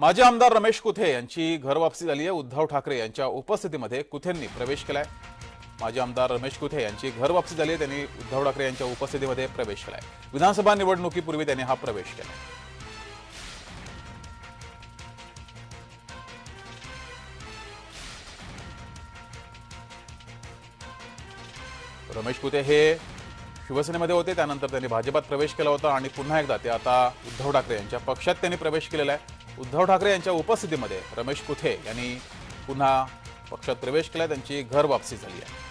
माजी आमदार रमेश कुथे यांची घरवापसी झाली आहे. उद्धव ठाकरे यांच्या उपस्थितीमध्ये कुथेंनी प्रवेश केलाय. माजी आमदार रमेश कुथे यांची घरवापसी झाली आहे. त्यांनी उद्धव ठाकरे यांच्या उपस्थितीमध्ये प्रवेश केलाय. विधानसभा निवडणुकीपूर्वी त्यांनी हा प्रवेश केला रमेश कुते हे शिवसेनेमध्ये होते. त्यानंतर त्यांनी भाजपात प्रवेश केला होता आणि पुन्हा एकदा ते आता उद्धव ठाकरे यांच्या पक्षात त्यांनी प्रवेश केलेला आहे. उद्धव ठाकरे यांच्या उपस्थितीमध्ये रमेश कुथे यांनी पुन्हा पक्षात प्रवेश केला त्यांची घर वापसी झाली आहे.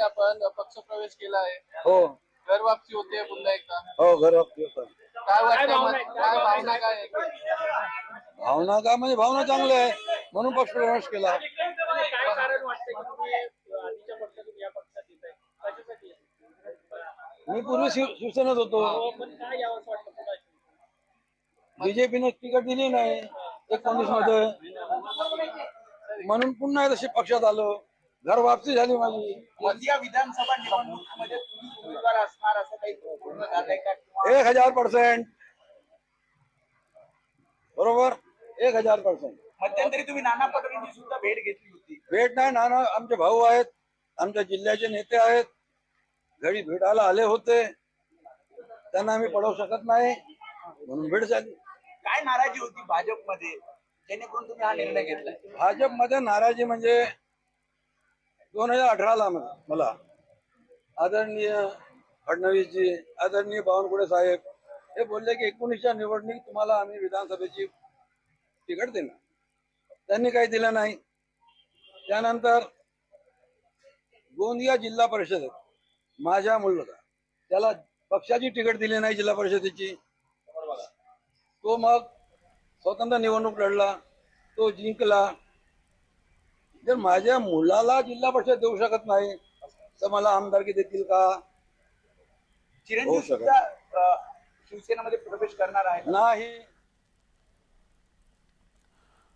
आपण. पक्ष प्रवेश केला आहे. हो. घर वापसी होते पुन्हा एकदा. हो घर होतं. काय वाटतं? काय भावना काय आहे? भावना का म्हणजे भावना चांगल्या आहे म्हणून पक्ष प्रवेश केला काय कारण वाटतं की तुम्ही आधीच्या पक्षातून या पक्षात येत आहे कशासाठी मी पूर्वी शिव शिवसेनेत होतो. बीजेपीने तिकीट दिली नाही एकोणीसमध्ये म्हणून पुन्हा एकदा पक्षात आलो. घर वापसी झाली माझी. गोंदिया विधानसभा निवडणुकीमध्ये तुम्ही उमेदवार असणार असं काही पूर्ण झालंय का? किंवा एक हजार पर्सेंट बरोबर? एक हजार पर्सेंट मध्यंतरी तुम्ही नाना पटोलेंची सुद्धा भेट घेतली होती. भेट नाही नाना आमचे भाऊ आहेत आमच्या जिल्ह्याचे नेते आहेत. घरी भेटायला आले होते. त्यांना आम्ही पडवू शकत नाही म्हणून भेट झाली. काय नाराजी होती भाजपमध्ये? जेणेकरून तुम्ही हा निर्णय घेतलाय. भाजपमध्ये नाराजी म्हणजे दोन हजार अठराला मला. आदरणीय फडणवीसजी आदरणीय बावनकुळे साहेब हे बोलले की एकोणीसच्या निवडणूक तुम्हाला आम्ही विधानसभेची तिकीट देणार. त्यांनी काही दिलं नाही. त्यानंतर गोंदिया जिल्हा परिषदेत माझ्या मुलगा त्याला पक्षाची तिकीट दिली नाही जिल्हा परिषदेची. तो मग स्वतंत्र निवडणूक लढला. तो जिंकला. जर माझ्या मुलाला जिल्हा परिषद देऊ शकत नाही तर मला आमदारकी देतील का? चिरंजीव शकत. सुद्धा अं, शिवसेनेमध्ये प्रवेश करणार आहे. नाही.